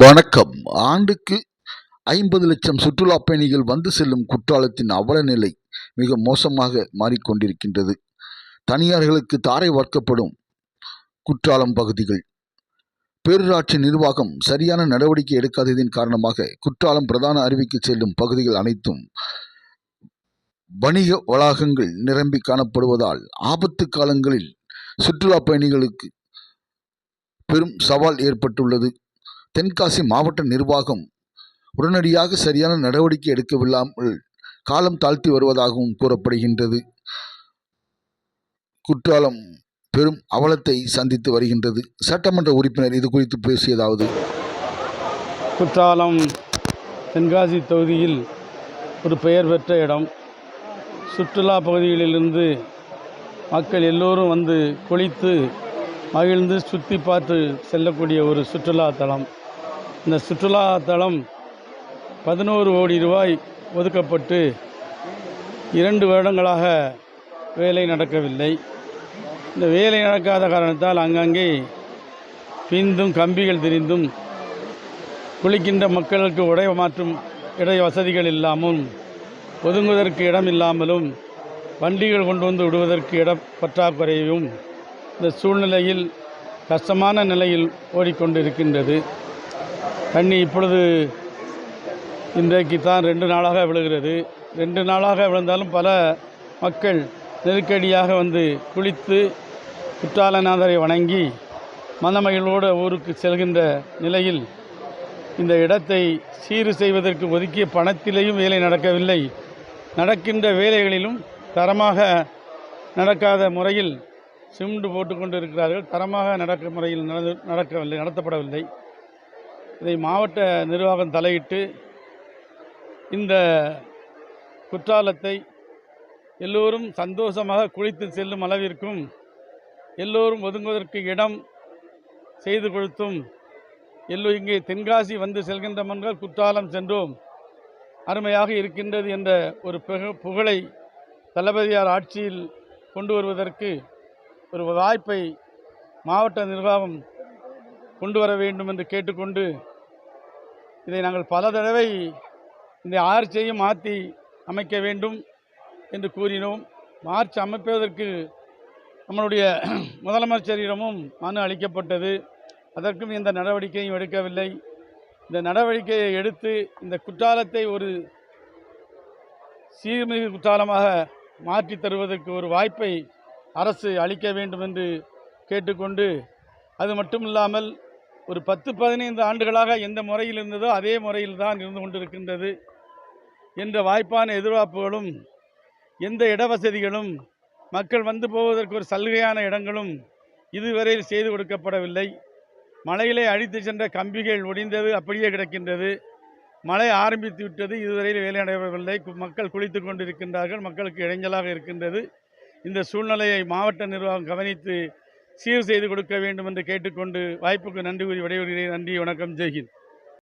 வணக்கம். ஆண்டுக்கு ஐம்பது லட்சம் சுற்றுலா பயணிகள் வந்து செல்லும் குற்றாலத்தின் அவல நிலை மிக மோசமாக மாறிக்கொண்டிருக்கின்றது. தனியார்களுக்கு தாரை வார்க்கப்படும் குற்றாலம் பகுதிகள். பேரூராட்சி நிர்வாகம் சரியான நடவடிக்கை எடுக்காததின் காரணமாக குற்றாலம் பிரதான அருவிக்கு செல்லும் பகுதிகள் அனைத்தும் வணிக வளாகங்கள் நிரம்பி காணப்படுவதால் ஆபத்து காலங்களில் சுற்றுலா பயணிகளுக்கு பெரும் சவால் ஏற்பட்டுள்ளது. தென்காசி மாவட்ட நிர்வாகம் உடனடியாக சரியான நடவடிக்கை எடுக்கவில்லாமல் காலம் தாழ்த்தி வருவதாகவும் கூறப்படுகின்றது. குற்றாலம் பெரும் அவலத்தை சந்தித்து வருகின்றது. சட்டமன்ற உறுப்பினர் இது குறித்து பேசியதாவது? குற்றாலம் தென்காசி தொகுதியில் ஒரு பெயர் பெற்ற இடம். சுற்றுலா பகுதிகளிலிருந்து மக்கள் எல்லோரும் வந்து குளித்து மகிழ்ந்து சுற்றி பார்த்து செல்லக்கூடிய ஒரு சுற்றுலா தலம். இந்த சுற்றுலாத்தலம் பதினோரு கோடி ரூபாய் ஒதுக்கப்பட்டு இரண்டு வருடங்களாக வேலை நடக்கவில்லை. இந்த வேலை நடக்காத காரணத்தால் அங்கங்கே பிந்தும் கம்பிகள் திரிந்தும் குளிக்கின்ற மக்களுக்கு உடை மாற்றும் இடை வசதிகள் இல்லாமல் ஒதுங்குவதற்கு இடம் இல்லாமலும் வண்டிகள் கொண்டு வந்து விடுவதற்கு இட பற்றாக்குறையும் இந்த சூழ்நிலையில் கஷ்டமான நிலையில் ஓடிக்கொண்டிருக்கின்றது. தண்ணி இப்பொழுது இன்றைக்கு தான் ரெண்டு நாளாக விழுகிறது. ரெண்டு நாளாக விழுந்தாலும் பல மக்கள் நெருக்கடியாக வந்து குளித்து குற்றாலநாதரை வணங்கி மனமகிழ்வோடு ஊருக்கு செல்கின்ற நிலையில் இந்த இடத்தை சீர் செய்வதற்கு ஒதுக்கிய பணத்திலேயும் வேலை நடக்கவில்லை. நடக்கின்ற வேலைகளிலும் தரமாக நடக்காத முறையில் சிமெண்ட் போட்டுக்கொண்டு இருக்கிறார்கள் தரமாக நடக்க முறையில் நடந்து நடக்கவில்லை நடத்தப்படவில்லை. இதை மாவட்ட நிர்வாகம் தலையிட்டு இந்த குற்றாலத்தை எல்லோரும் சந்தோஷமாக குளித்து செல்லும் அளவிற்கும் எல்லோரும் ஒதுங்குவதற்கு இடம் செய்து கொடுத்தும் எல்லோ இங்கே தென்காசி வந்து செல்கின்ற மன்கள் குற்றாலம் சென்றோம். அருமையாக இருக்கின்றது என்ற ஒரு புக- புகழை தளபதியார் ஆட்சியில் கொண்டு வருவதற்கு ஒரு வாய்ப்பை மாவட்ட நிர்வாகம் கொண்டு வர வேண்டும் என்று கேட்டுக்கொண்டு இதை நாங்கள் பல தடவை இந்த ஆர்ச்சியையும் மாற்றி அமைக்க வேண்டும் என்று கூறினோம். மார்ச் அமைப்பதற்கு நம்மளுடைய முதலமைச்சரிடமும் மனு அளிக்கப்பட்டது. அதற்கும் எந்த நடவடிக்கையும் எடுக்கவில்லை. இந்த நடவடிக்கையை எடுத்து இந்த குற்றாலத்தை ஒரு சீர்மிகு குற்றாலமாக மாற்றி தருவதற்கு ஒரு வாய்ப்பை அரசு அளிக்க வேண்டும் என்று கேட்டுக்கொண்டு அது மட்டும் இல்லாமல் ஒரு பத்து பதினைந்து ஆண்டுகளாக எந்த முறையில் இருந்ததோ அதே முறையில் தான் இருந்து கொண்டிருக்கின்றது என்ற வாய்ப்பான எதிர்பார்ப்புகளும் எந்த இடவசதிகளும் மக்கள் வந்து போவதற்கு ஒரு சலுகையான இடங்களும் இதுவரையில் செய்து கொடுக்கப்படவில்லை. மலையிலே அழித்து சென்ற கம்பிகள் ஒடிந்தது அப்படியே கிடக்கின்றது. மழை ஆரம்பித்து விட்டது இதுவரையில் வேலை நடைபெறவில்லை மக்கள் குளித்து கொண்டிருக்கின்றார்கள் மக்களுக்கு இடைஞ்சலாக இருக்கின்றது. இந்த சூழ்நிலையை மாவட்ட நிர்வாகம் கவனித்து சீர் செய்து கொடுக்க வேண்டும் என்று கேட்டுக்கொண்டு வாய்ப்புக்கு நன்றி கூறி விடைபெறுகிறேன். நன்றி வணக்கம். ஜெய்ஹிந்த்.